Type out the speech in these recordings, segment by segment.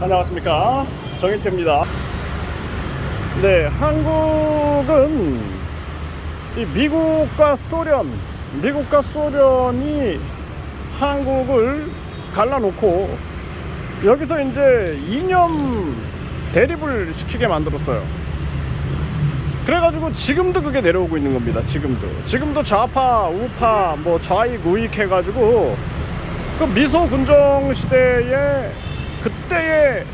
안녕하십니까? 정인태입니다. 네 한국은 이 미국과 소련 미국과 소련이 한국을 갈라놓고 여기서 이제 이념 대립을 시키게 만들었어요. 그래가지고 지금도 그게 내려오고 있는 겁니다 지금도. 지금도 좌파 우파 뭐 좌익 우익 해가지고 그 미소 군정 시대에 그때의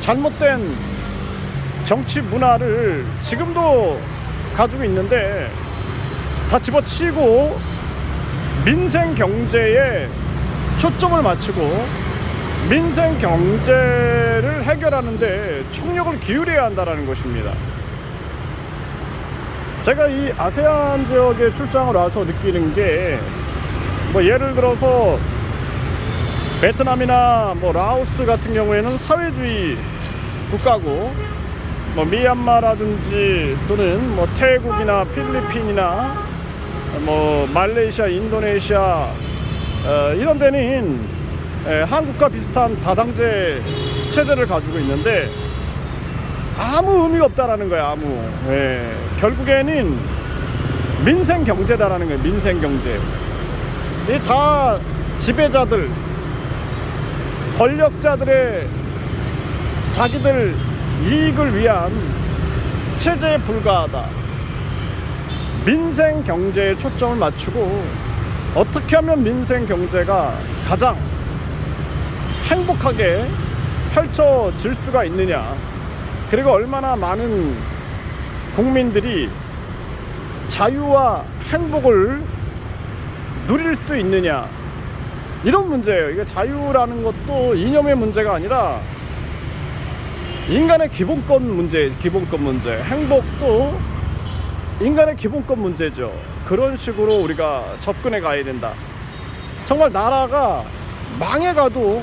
잘못된 정치 문화를 지금도 가지고 있는데 다 집어치고 민생 경제에 초점을 맞추고 민생 경제를 해결하는데 총력을 기울여야 한다는 것입니다. 제가 이 아세안 지역에 출장을 와서 느끼는 게 뭐 예를 들어서 베트남이나 뭐 라오스 같은 경우에는 사회주의 국가고 뭐 미얀마라든지 또는 뭐 태국이나 필리핀이나 뭐 말레이시아, 인도네시아 어, 이런 데는 에, 한국과 비슷한 다당제 체제를 가지고 있는데 아무 의미가 없다라는 거야 아무. 예, 결국에는 민생 경제다라는 거예요 민생 경제. 이 다 지배자들 권력자들의 자기들 이익을 위한 체제에 불과하다. 민생 경제에 초점을 맞추고 어떻게 하면 민생 경제가 가장 행복하게 펼쳐질 수가 있느냐. 그리고 얼마나 많은 국민들이 자유와 행복을 누릴 수 있느냐. 이런 문제예요. 이게 자유라는 것도 이념의 문제가 아니라 인간의 기본권 문제, 기본권 문제. 행복도 인간의 기본권 문제죠. 그런 식으로 우리가 접근해 가야 된다. 정말 나라가 망해가도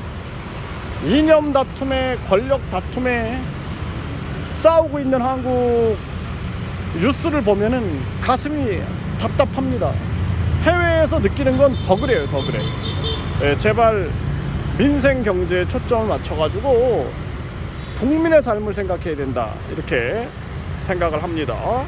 이념 다툼에 권력 다툼에 싸우고 있는 한국 뉴스를 보면은 가슴이 답답합니다. 해외에서 느끼는 건 더 그래요, 더 그래. 예, 제발 민생 경제에 초점을 맞춰가지고 국민의 삶을 생각해야 된다. 이렇게 생각을 합니다.